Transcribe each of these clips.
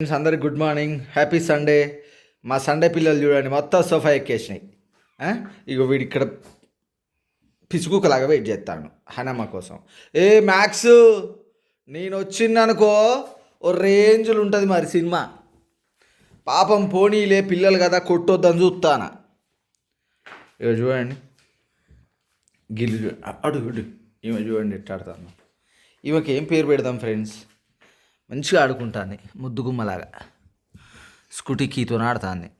Friends అందరికి good morning happy Sunday మా Sunday పిల్లలు చూడండి మొత్తం సోఫా ఎక్కేసినాయి. ఇక ఇగో వీడు ఇక్కడ పిసుకుకలాగా వెయిట్ చేస్తాను హనమ్మ కోసం. ఏ మ్యాక్స్ నేను వచ్చిందనుకో ఓ రేంజ్లు ఉంటుంది మరి సినిమా. పాపం పోనీలే పిల్లలు కదా కొట్టొద్దని చూస్తానా. ఇక చూడండి. గిల్లు అడుగుడు అడుగు ఈమె చూడండి ఎట్లా ఆడుతాను ఈమెకి ఏం పేరు పెడదాం ఫ్రెండ్స్ మంచిగా ఆడుకుంటాను ముద్దుగుమ్మలాగా. స్కూటీ కీతో ఆడుతాంది.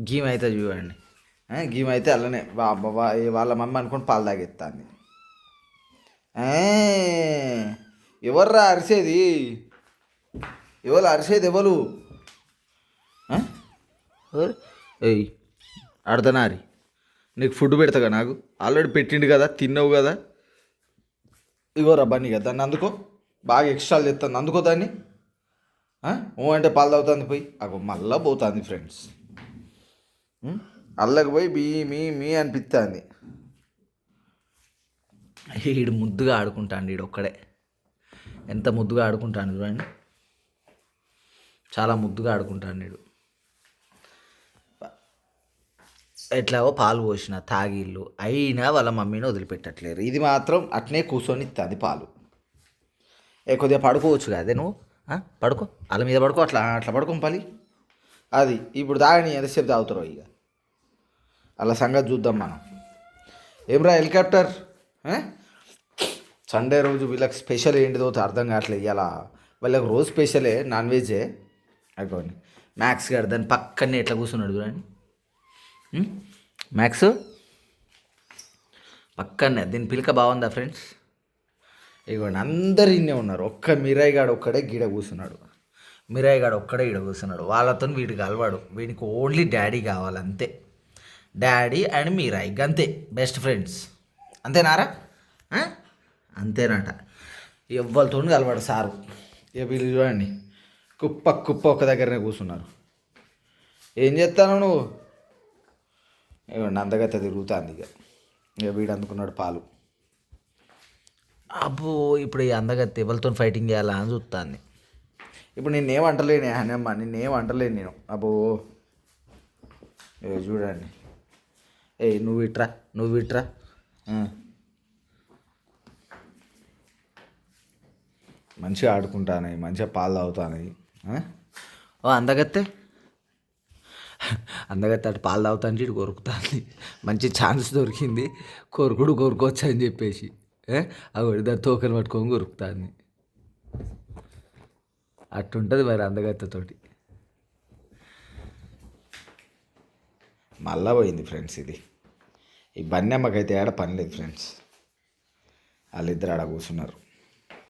గీమ్ అయితే చూడండి. గేమ్ గీమ్ అయితే అలానే వా- వాళ్ళ మమ్మీ అనుకుని పాలు తాగెత్తాంది. ఎవర్రా అరిసేది? ఎవరు అరిసేది ఎవరు? ఏయ్ ఆడదనారి నీకు ఫుడ్ పెడతాగా నాకు? ఆల్రెడీ పెట్టిండు కదా తిన్నావు కదా? ఇగో బండి కదా దాన్ని అందుకో. బాగా ఎక్స్ట్రాలు తెస్తాను అందుకో దాన్ని? ఓ అంటే పాలు తాగుతుంది పోయి. అగో మళ్ళా పోతుంది ఫ్రెండ్స్. అల్లకి పోయి మీ మీ మీ అనిపిస్తుంది ఈడు ముద్దుగా ఆడుకుంటాడు ఈడు ఒక్కడే. ఎంత ముద్దుగా ఆడుకుంటాడు చూడండి. చాలా ముద్దుగా ఆడుకుంటాను నేడు ఎట్లాగో పాలు పోసిన తాగిళ్ళు అయినా వాళ్ళ మమ్మీని వదిలిపెట్టట్లేరు. ఇది మాత్రం అట్నే కూర్చొని ఇస్తుంది పాలు. ఏ కొద్దిగా పడుకోవచ్చు కదా నువ్వు? పడుకో. వాళ్ళ మీద పడుకో అట్లా అట్లా పడుకో అది ఇప్పుడు తాగని ఎంతసేపు తాగుతారో ఇక అలా సంగతి చూద్దాం మనం. ఏమ్రా హెలికాప్టర్? సండే రోజు వీళ్ళకి స్పెషల్ ఏంటిదో అర్థం కావట్లేదు. ఇలా వాళ్ళకి రోజు స్పెషలే నాన్ వెజే అయిపోయింది. మ్యాక్స్ గారు దాని పక్కనే ఎట్లా కూర్చున్నాడు చూడండి. మ్యాక్స్ పక్కనే దీని పిలిక బాగుందా ఫ్రెండ్స్? ఇగోండి అందరు ఇన్నే ఉన్నారు. ఒక్క మిరాయిగాడు ఒక్కడే గీడ కూర్చున్నాడు మిరాయిగాడు ఒక్కడే ఈడ కూర్చున్నాడు వాళ్ళతో వీడు కలవాడు వీడికి ఓన్లీ డాడీ కావాలి అంతే. డాడీ అండ్ మీరాయి అంతే బెస్ట్ ఫ్రెండ్స్. అంతేనారా? అంతేనట. ఎవ్వరితో కలవాడు సారు. ఇక వీళ్ళు చూడండి. కుప్ప కుప్ప ఒక దగ్గరనే కూర్చున్నారు ఏం చేస్తాను నువ్వు? ఇవ్వండి అందగత్త తిరుగుతుంది ఇక ఇక వీడు అందుకున్నాడు పాలు. అబ్బో ఇప్పుడు ఈ అందగత్త ఎవరితో ఫైటింగ్ చేయాలా అని చూస్తాను ఇప్పుడు నేనేం అంటలేను హనమ్మ నేనేం అంటలేను నేను. అబ్బో ఏ చూడండి. ఏ నువ్వు ఇట్రా నువ్వు ఇట్రా. మంచిగా ఆడుకుంటాను మంచిగా పాలు తాగుతానవి ఓ అందగత్తే. అందగత్తే అటు పాలు తాగుతాను ఇటు కొరుకుతాంది. మంచి ఛాన్స్ దొరికింది. కొరుకుడు కొరుకోవచ్చు అని చెప్పేసి. ఏ? దాని తోకని పట్టుకొని కొరుకుతాంది అట్టుంటుంది మరి అందగత్తతోటి. మళ్ళా పోయింది ఫ్రెండ్స్ ఇది. ఈ బన్నెమ్మకైతే ఏడ పని లేదు ఫ్రెండ్స్. వాళ్ళిద్దరు ఆడ కూర్చున్నారు.